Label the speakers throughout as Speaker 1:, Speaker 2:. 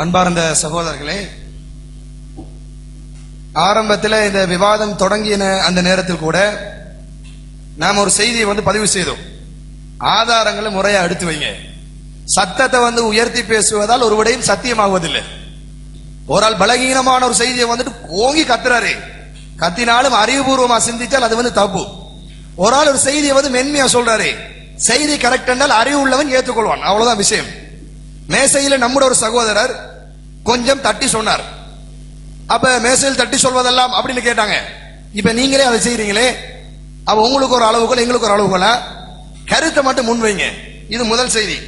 Speaker 1: அன்பார்ந்த சகோதரர்களே ஆரம்பத்தில் இந்த விவாதம் தொடங்கின அந்த நேரத்தில் கூட நாம் ஒரு செய்தியை வந்து பதிவு செய்தோம். ஆதாரங்களை முறையா எடுத்து வைங்க. சத்தத்தை வந்து உயர்த்தி பேசுவதால் ஒரு விடையும் சத்தியமாகுவதில்லை ஒரு ஆள் பலகீனமான ஒரு செய்தியை வந்துட்டு ஓங்கி கத்துறாரு. கத்தினாலும் அறிவுபூர்வமா சிந்தித்தால் அது வந்து தப்பு. ஒரு ஆள் ஒரு செய்தியை வந்து மென்மையா சொல்றாரு. செய்தி கரெக்ட் என்றால் அறிவு உள்ளவன் ஏற்றுக்கொள்வான். அவ்வளவுதான் விஷயம். மேசையில நம்முடைய ஒரு சகோதரர் கொஞ்சம் தட்டி சொன்னார். அப்ப மேசையில் தட்டி சொல்வதெல்லாம் அப்படின்னு கேட்டாங்க. இப்ப நீங்களே அதை செய்றீங்களே? அப்ப உங்களுக்கு ஒரு அளவுகோல் எங்களுக்கு ஒரு அளவுகோலா? கருத்தை மட்டும் முன்வைங்க. இது முதல் செய்தி.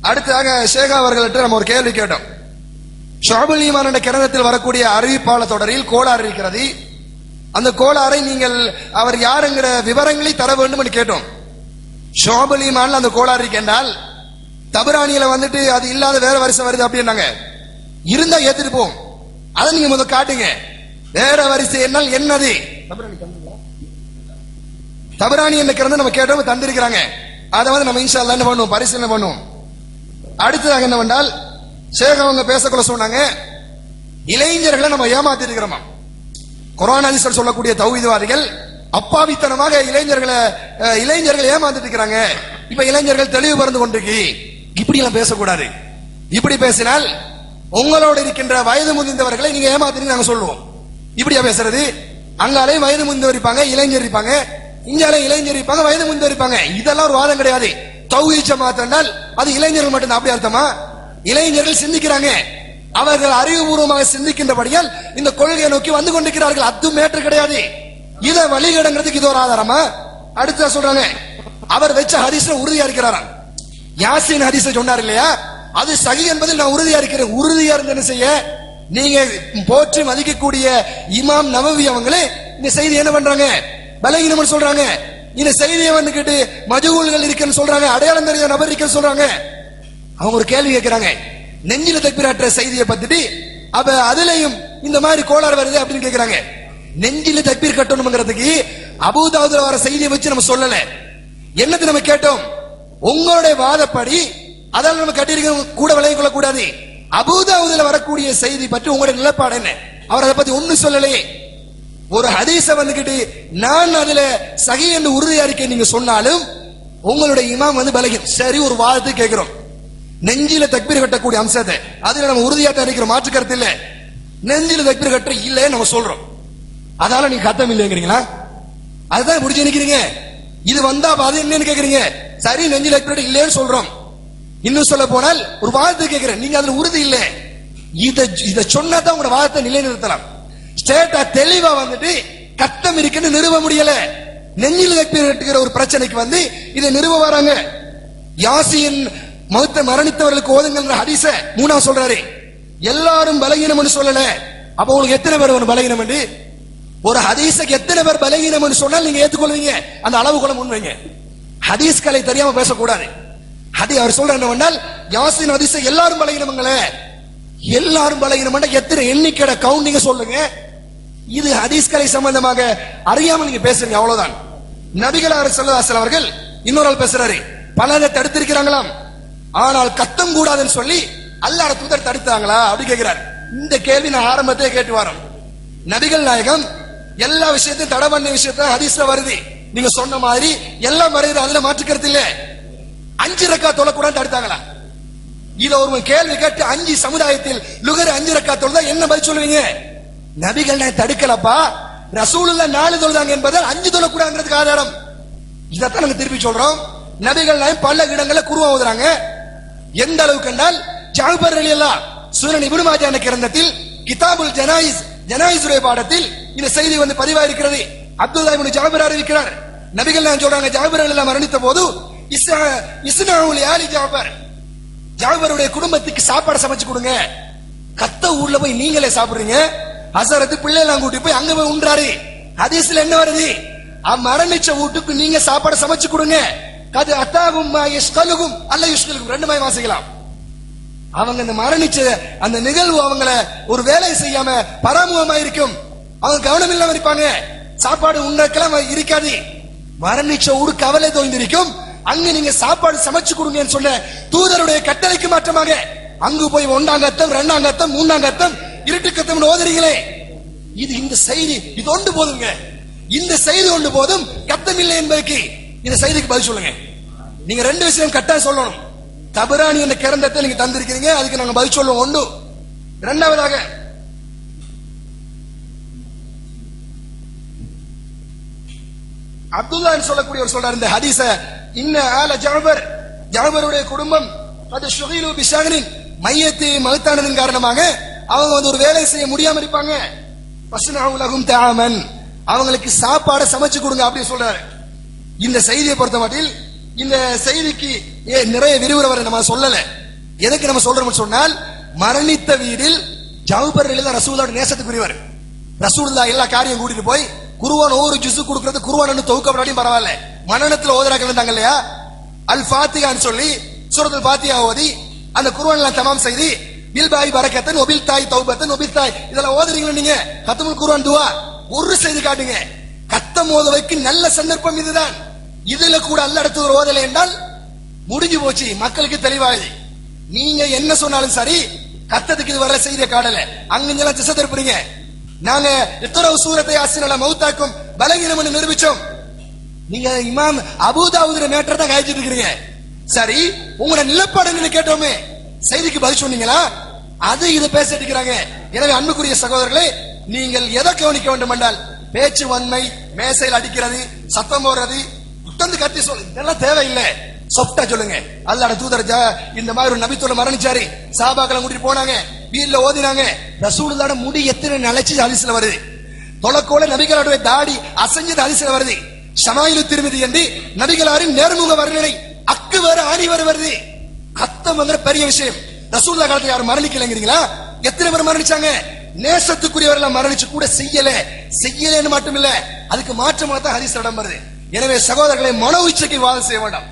Speaker 1: அடுத்ததாக ஷேகா அவர்கள்ட்ட நம்ம ஒரு கேள்வி கேட்டோம். ஷாபுல் ஈமான் என்ற கிரந்தத்தில் வரக்கூடிய அறிவிப்பாளர் தொடரில் கோளாறு இருக்கிறது. அந்த கோளாறை நீங்கள் அவர் யாருங்கிற விவரங்களை தர வேண்டும் என்று கேட்டோம். ஷோபுல் அந்த கோளாறு இருக்கின்றால் தபுராணியில வந்துட்டு அது இல்லாத வேற வரிசை வருது அப்படின்னாங்க. இருந்தா ஏத்துட்டு போவோம். அதை நீங்க முதல்ல காட்டுங்க. வேற வரிசை என்னால் என்னது? தபுராணி என்ற கிரந்தம் நம்ம கேட்டோம் தந்திருக்கிறாங்க. அதை வந்து நம்ம இன்ஷா என்ன பண்ணுவோம்? பரிசீலனை பண்ணுவோம். அடுத்ததாக என்ன பண்ணால் ஷேக் அவங்க பேசக்குள்ள சொன்னாங்க இளைஞர்களை நம்ம ஏமாத்தி இருக்கிறோமா? குரான் சொல்லக்கூடிய தௌஹீத்வாதிகள் அப்பாவித்தனமாக இளைஞர்களை இளைஞர்கள் ஏமாத்திட்டு இருக்கிறாங்க. இப்ப இளைஞர்கள் தெளிவு பறந்து கொண்டிருக்கு. இப்படி எல்லாம் பேசக்கூடாது. இப்படி பேசினால் உங்களோட இருக்கின்ற வயது முதிர்ந்தவர்களை நீங்க ஏமாத்தினு நாங்க சொல்லுவோம். இப்படியா பேசுறது? அங்காலே வயது முதிர்ந்தவர் இருப்பாங்க இளைஞர் இருப்பாங்க இங்காலையும் இளைஞர் இருப்பாங்க வயது முதிர்ந்தவர் இருப்பாங்க. இதெல்லாம் ஒரு வாதம் கிடையாது. தௌஹீத் ஜமாத் அது இளைஞர்கள் மட்டும் அப்படி அர்த்தமா? இளைஞர்கள் சிந்திக்கிறாங்க. அவர்கள் அறிவுபூர்வமாக சிந்திக்கின்றபடியால் இந்த கொள்கையை நோக்கி வந்து கொண்டிருக்கிறார்கள். அது மேற்று கிடையாது. இதை வழிகிடங்கிறதுக்கு இது ஒரு ஆதாரமா? அடுத்த சொல்றாங்க. அவர் வச்ச ஹதீஸ்ல உறுதியா இருக்கிறாராம். யாசின் ஹரிச சொன்னார் இல்லையா? அது சகி என்பதில் நான் உறுதியா இருக்கிறேன். உறுதியா இருந்து என்ன செய்ய? நீங்க போற்றி மதிக்கக்கூடிய இமாம் நவவி அவங்களே இந்த செய்தி என்ன பண்றாங்க? பலகீனம்னு சொல்றாங்க. இந்த செய்தியை வந்துகிட்டு மஜூல்கள் இருக்குன்னு சொல்றாங்க. அடையாளம் தெரியாத நபர் இருக்குன்னு சொல்றாங்க. அவங்க ஒரு கேள்வி கேட்கிறாங்க. நெஞ்சில தக்பீராற்ற செய்தியை பத்திட்டு அப்ப அதுலயும் இந்த மாதிரி கோளாறு வருது அப்படின்னு கேக்குறாங்க நெஞ்சில தக்பீர் கட்டணுங்கிறதுக்கு அபூதாவுதுல வர செய்தியை வச்சு நம்ம சொல்லல. என்னது நம்ம கேட்டோம்? உங்களுடைய வாதப்படி அதால் நம்ம கட்டியிருக்க கூட விளைய கொள்ளக்கூடாது. கூடாது வரக்கூடிய செய்தி பற்றி உங்களுடைய நிலைப்பாடு என்ன? அவர் அதை பத்தி ஒண்ணு சொல்லலையே. ஒரு ஹதீச வந்துகிட்டு நான் அதுல சகி என்று உறுதியா இருக்கேன் நீங்க சொன்னாலும் உங்களுடைய இமாம் வந்து பலகீனம் சரி ஒரு வாதத்தை கேட்கிறோம். நெஞ்சில தக்பீர் கட்டக்கூடிய அம்சத்தை. அதுல நம்ம உறுதியா தான் மாற்று கருத்து இல்ல. நெஞ்சில தக்பீர் கட்ட இல்ல நம்ம சொல்றோம். அதால நீங்க கத்தம் இல்லைங்கிறீங்களா அதுதான் முடிச்சு நிக்கிறீங்க. இது வந்தா அது என்னன்னு கேக்குறீங்க. சரி நெஞ்சில் தக்பீர் இல்லைன்னு சொல்றோம். இன்னும் சொல்ல போனால் ஒரு வாதத்தை கேட்கிறேன் நீங்க அதுல உறுதி இல்ல. இதை இதை சொன்னா தான் உங்களோட வாதத்தை நிலைநிறுத்தலாம். ஸ்டேட்டா தெளிவா வந்துட்டு கட்டம் இருக்குன்னு நிறுவ முடியல. நெஞ்சில் தக்பீர் ஒரு பிரச்சனைக்கு வந்து இதை நிறுவ வராங்க. யாசியின் மௌத்த மரணித்தவர்களுக்கு ஓதுங்கன்ற ஹரிச மூணா சொல்றாரு. எல்லாரும் பலகீனம்னு சொல்லல. அப்ப உங்களுக்கு எத்தனை பேர் ஒரு பலகீனம் என்று? ஒரு ஹதீஸுக்கு எத்தனை பேர் பலகீனம் சொன்னால் நீங்க ஏத்துக்கொள்வீங்க. அந்த அளவு கூட முன்வைங்க. ஹதீஸ் கலை தெரியாம பேசக்கூடாது. ஹதி அவர் சொல்ற என்னவென்றால் யாசின் ஹதீஸ எல்லாரும் பலகீனமங்களே. எல்லாரும் பலகீனம் எத்தனை எண்ணிக்கையோட கவுண்டிங்க சொல்லுங்க. இது ஹதீஸ் கலை சம்பந்தமாக அறியாம நீங்க பேசுறீங்க அவ்வளவுதான். நபிகளார் செல்லதாசல் அவர்கள் இன்னொரு ஆள் பேசுறாரு. பலரை தடுத்திருக்கிறாங்களாம். ஆனால் கத்தம் கூடாதுன்னு சொல்லி அல்லாட தூதர் தடுத்தாங்களா? அப்படி கேட்கிறார். இந்த கேள்வி நான் ஆரம்பத்திலே கேட்டு வரோம் நபிகள் நாயகம் எல்லா விஷயத்தையும் தடை பண்ண விஷயத்த ஹதீஸ்ல வருது. நீங்க சொன்ன மாதிரி எல்லாம் வருது அதுல மாற்றுக்கிறது இல்ல. அஞ்சு ரக்கா தொழக்கூடாது தடுத்தாங்களா? இத ஒரு கேள்வி கேட்டு அஞ்சு சமுதாயத்தில் லுகர் அஞ்சு ரக்கா தொழுதா என்ன பதில் சொல்லுவீங்க? நபிகள் நான் தடுக்கலப்பா. ரசூலுல்லா நாலு தொழுதாங்க என்பதால் அஞ்சு தொழக்கூடாதுங்கிறதுக்கு ஆதாரம். இதைத்தான் நாங்க திருப்பி சொல்றோம். நபிகள் நாயம் பல இடங்கள்ல குருவா ஓதுறாங்க. எந்த அளவுக்கு என்றால் ஜாபர் அலி அல்லா சூரன் இப்னு கிரந்தத்தில் கிதாபுல் ஜனாயிஸ் ஜனாயிஸுடைய பாடத்தில் இந்த செய்தி வந்து பதிவாயிருக்கிறது. அப்துல்லா இவனு ஜாபர் அறிவிக்கிறார். நபிகள் நான் சொல்றாங்க ஜாபர் எல்லாம் மரணித்த போது இஸ்ரா- இஸ்னாவுல் ஆலி ஜாபர். ஜாபருடைய குடும்பத்துக்கு சாப்பாடு சமைச்சு கொடுங்க. கத்த ஊர்ல போய் நீங்களே சாப்பிடுறீங்க. அசரத்து பிள்ளைலாம் கூட்டி போய் அங்க போய் உண்றாரு. ஹதீஸ்ல என்ன வருது? மரணிச்ச வீட்டுக்கு நீங்க சாப்பாடு சமைச்சு கொடுங்க. அது அத்தாகும் அல்ல யுஷ்கலுகும். ரெண்டு மாதிரி வாசிக்கலாம். அவங்க இந்த மரணிச்ச அந்த நிகழ்வு அவங்கள ஒரு வேலை செய்யாம பராமுகமா இருக்கும். அவங்க கவனம் இல்லாம இருப்பாங்க. சாப்பாடு உண்டக்கெல்லாம் இருக்காது. மரணிச்ச ஊரு கவலை தோய்ந்திருக்கும் அங்க நீங்க சாப்பாடு சமைச்சு கொடுங்கன்னு சொன்ன தூதருடைய கட்டளைக்கு மாற்றமாக அங்கு போய் ஒன்றாங்கத்தம் ரெண்டாங்கத்தம் மூணாங்கத்தம் இருட்டுக்கத்தம் மூணாம் இருட்டு ஓதுறீங்களே இது இந்த செய்தி இது ஒன்று போதுங்க. இந்த செய்தி ஒன்று போதும். கத்தம் இல்லை என்பதற்கு இந்த செய்திக்கு பதில் சொல்லுங்க. நீங்க ரெண்டு விஷயம் கட்டாயம் சொல்லணும். தபராணி என்ற கிரந்தத்தை நீங்க தந்திருக்கிறீங்க. அதுக்கு நாங்க பதில் சொல்லுவோம். ஒன்று. இரண்டாவதாக அப்துல்லா சொல்லக்கூடிய ஒரு சொல்றார் இந்த ஹதீச இன்ன ஆல ஜாபர் ஜாபருடைய குடும்பம் அது ஷுகிலு பிஷாகனின் மையத்தை மகத்தானதன் காரணமாக அவங்க வந்து ஒரு வேலை செய்ய முடியாம இருப்பாங்க. பசுனா உலகும் தாமன் அவங்களுக்கு சாப்பாடை சமைச்சு கொடுங்க அப்படின்னு சொல்றாரு. இந்த செய்தியை பொறுத்த மட்டில் இந்த செய்திக்கு ஏன் நிறைய விரிவுரை நம்ம சொல்லல? எதுக்கு நம்ம சொல்றோம்னு சொன்னால் மரணித்த வீடில் ஜவுபர் தான் ரசூலோட நேசத்துக்குரியவர். ரசூலுல்லா எல்லா காரியம் கூட்டிட்டு போய் குருவான் ஒவ்வொரு ஜுசு கொடுக்கறது குருவான் தொகுக்கப்படாட்டியும் பரவாயில்ல. மனநத்துல ஓதராக்கள் இருந்தாங்க இல்லையா? அல் ஃபாத்தியான்னு சொல்லி சூரத்தில் பாத்தியா ஓதி அந்த குருவான் எல்லாம் தமாம் செய்து பில்பாய் பரக்கத்தன் ஒபில் தாய் தௌபத்தன் ஒபில் தாய். இதெல்லாம் ஓதுறீங்களா நீங்க? கத்தமுல் குருவான் துவா. ஒரு செய்தி காட்டுங்க. கத்தம் ஓதுவைக்கு நல்ல சந்தர்ப்பம் இதுதான். இதுல கூட அல்லடுத்து ஒரு ஓதலை என்றால் முடிஞ்சு போச்சு மக்களுக்கு தெளிவாகுது. நீங்க என்ன சொன்னாலும் சரி கத்தத்துக்கு இது வர செய்த காடல அங்கெல்லாம் திசை திருப்புறீங்க. நாங்க இத்தரவு சூரத்தை அசினல மௌத்தாக்கும் பலகீனம் நிரூபிச்சோம். நீங்க இமாம் அபூதாவுதுர மேட்டர் தான் காய்ச்சிட்டு இருக்கிறீங்க. சரி உங்களோட நிலப்பாடு கேட்டோமே. செய்திக்கு பதில் சொன்னீங்களா? அது இதை பேசிட்டு இருக்கிறாங்க. எனவே அன்புக்குரிய சகோதரர்களே நீங்கள் எதை கவனிக்க வேண்டும் என்றால் பேச்சு வன்மை மேசையில் அடிக்கிறது சத்தம் போடுறது உட்கார்ந்து கத்தி சொல்லு இதெல்லாம் தேவையில்லை. சொப்டா சொல்லுங்க. அல்லாட தூதர் இந்த மாதிரி ஒரு நபித்தோட மரணிச்சாரு. சாபாக்களை கூட்டிட்டு போனாங்க. வீட்டுல ஓதினாங்க. ரசூலுல்லாட முடி எத்தனை நிலைச்சு அலிசில வருது. தொலைக்கோல நபிகளுடைய தாடி அசைஞ்சது அரிசில வருது. ஷமாயிலு திருமதி என்று நபிகளாரின் நேர்முக வர்ணனை அக்கு வேற ஆணி வர வருது. அத்தம் வந்து பெரிய விஷயம். ரசூல்லா காலத்துல யாரும் மரணிக்கலைங்கிறீங்களா? எத்தனை பேர் மரணிச்சாங்க? நேசத்துக்குரியவர்கள் மரணிச்சு கூட செய்யல. செய்யலன்னு மட்டும் இல்ல அதுக்கு மாற்றமா தான் ஹரிஸ் இடம் வருது. எனவே சகோதரர்களை மன உச்சைக்கு வாதம் செய்ய வேண்டாம்.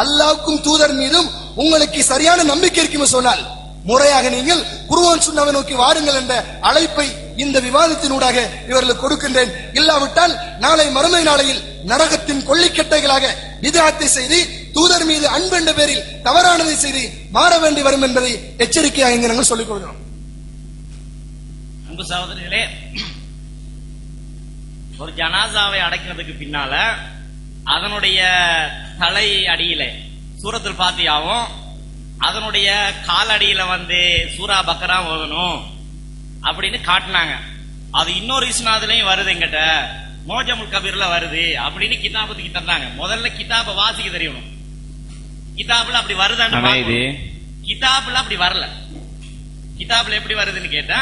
Speaker 1: அல்லாவுக்கும் தூதர் மீதும் உங்களுக்கு சரியான நம்பிக்கை இருக்கும் சொன்னால் முறையாக நீங்கள் குருவான் சுண்ணாவை நோக்கி வாருங்கள் என்ற அழைப்பை இந்த விவாதத்தினூடாக இவர்களுக்கு கொடுக்கின்றேன். இல்லாவிட்டால் நாளை மறுமை நாளையில் நரகத்தின் கொள்ளிக்கட்டைகளாக விதாத்தை செய்து தூதர் மீது அன்பென்ற பேரில் தவறானதை செய்து மாற வேண்டி வரும் என்பதை எச்சரிக்கையாக இங்கு நாங்கள் சொல்லிக் கொள்கிறோம்.
Speaker 2: அன்பு சகோதரர்களே ஒரு ஜனாசாவை அடைக்கிறதுக்கு பின்னால அதனுடைய தலை அடியில சூரத்துல் பாத்தியாவும் அதனுடைய கால் அடியில வந்து சூரா பக்கரா ஓதணும் அப்படின்னு காட்டினாங்க. அது இன்னொரு இஸ்னாதுலயும் வருது எங்கிட்ட மோஜமுல் கபீர்ல வருது அப்படின்னு கிதாபு தூக்கி தந்தாங்க. முதல்ல கிதாபை வாசிக்க தெரியணும். கிதாபுல அப்படி வருதான்னு. கிதாபுல அப்படி வரல. கிதாபுல எப்படி வருதுன்னு கேட்டா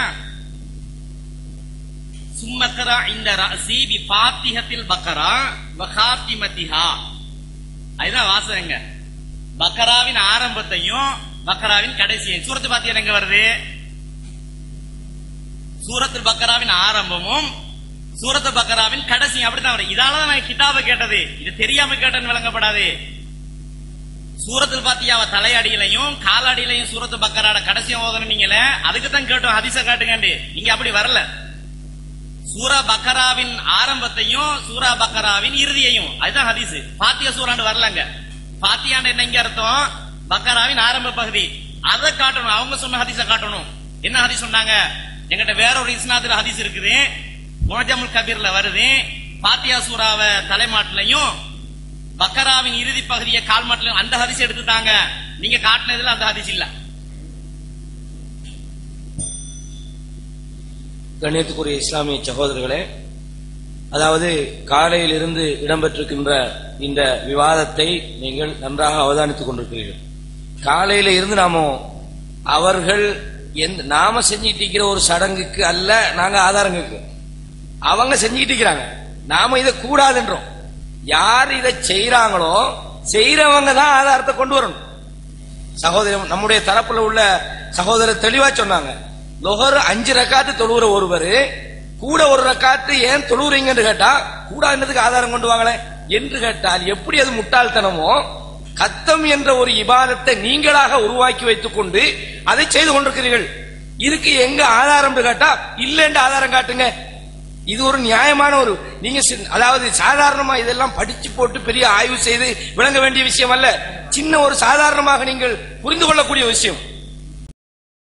Speaker 2: சும்மக்கரா இந்த ரசி பி பாத்திஹத்தில் பக்கரா வகாத்திமதிஹா அதுதான் வாசகங்க. பக்கராவின் ஆரம்பத்தையும் பக்கராவின் கடைசியும் சூரத்து பாத்தியா எங்க வருது? சூரத்து பக்கராவின் ஆரம்பமும் சூரத்து பக்கராவின் கடைசியும் அப்படித்தான் வரும். இதால நான் கேட்டது. இது தெரியாம கேட்டேன்னு விளங்கப்படாது. சூரத்தில் பாத்தியாவ தலையடியிலையும் காலடியிலையும் சூரத்து பக்கராட கடைசியும் ஓதணும் நீங்களே. அதுக்கு தான் கேட்டோம். ஹதிச காட்டுங்கண்டு. இங்க அப்படி வரல. சூரா பக்கராவின் ஆரம்பத்தையும் சூரா பக்கராவின் இறுதியையும். அதுதான் ஹதீஸ். பாத்தியா சூராண்டு வரலங்க. பாத்தியாண்டு என்னங்க அர்த்தம்? பக்கராவின் ஆரம்ப பகுதி. அதை காட்டணும். அவங்க சொன்ன ஹதீஸ காட்டணும். என்ன ஹதீஸ் சொன்னாங்க? எங்கிட்ட வேற ஒரு இஸ்னாத்துல ஹதீஸ் இருக்குது. மோஜமுல் கபீர்ல வருது. பாத்தியா சூறாவ தலைமாட்டிலையும் பக்கராவின் இறுதி பகுதியை கால்மாட்டிலையும் அந்த ஹதீஸ் எடுத்துட்டாங்க. நீங்க காட்டினதுல அந்த ஹதீஸ் இல்லை.
Speaker 3: கண்ணியத்துக்குரிய இஸ்லாமிய சகோதரர்களே அதாவது காலையில் இருந்து இடம்பெற்றிருக்கின்ற இந்த விவாதத்தை நீங்கள் நன்றாக அவதானித்துக் கொண்டிருக்கிறீர்கள். காலையில இருந்து நாம அவர்கள் எந்த நாம செஞ்சுட்டு இருக்கிற ஒரு சடங்குக்கு அல்ல நாங்க ஆதாரங்களுக்கு அவங்க செஞ்சுட்டு இருக்கிறாங்க நாம இதை கூடாதுன்றோம். யார் இதை செய்யறாங்களோ செய்யறவங்க தான் ஆதாரத்தை கொண்டு வரணும். சகோதரன் நம்முடைய தரப்புல உள்ள சகோதரர் தெளிவா சொன்னாங்க. லொஹர் அஞ்சு ரக்காத்து தொழுகிற ஒருவர் கூட ஒரு ரக்காத்து ஏன் தொழுகிறீங்கன்னு கேட்டா கூடாதுன்றதுக்கு ஆதாரம் கொண்டு வாங்களேன் என்று கேட்டால் எப்படி அது முட்டாள்தனமோ கத்தம் என்ற ஒரு இபாதத்தை நீங்களாக உருவாக்கி வைத்துக் கொண்டு அதை செய்து கொண்டிருக்கிறீர்கள். இதுக்கு எங்க ஆதாரம் கேட்டா இல்லைன்ற ஆதாரம் காட்டுங்க. இது ஒரு நியாயமான ஒரு நீங்க அதாவது சாதாரணமா இதெல்லாம் படிச்சு போட்டு பெரிய ஆய்வு செய்து விளங்க வேண்டிய விஷயம் அல்ல. சின்ன ஒரு சாதாரணமாக நீங்கள் புரிந்து கொள்ளக்கூடிய விஷயம்.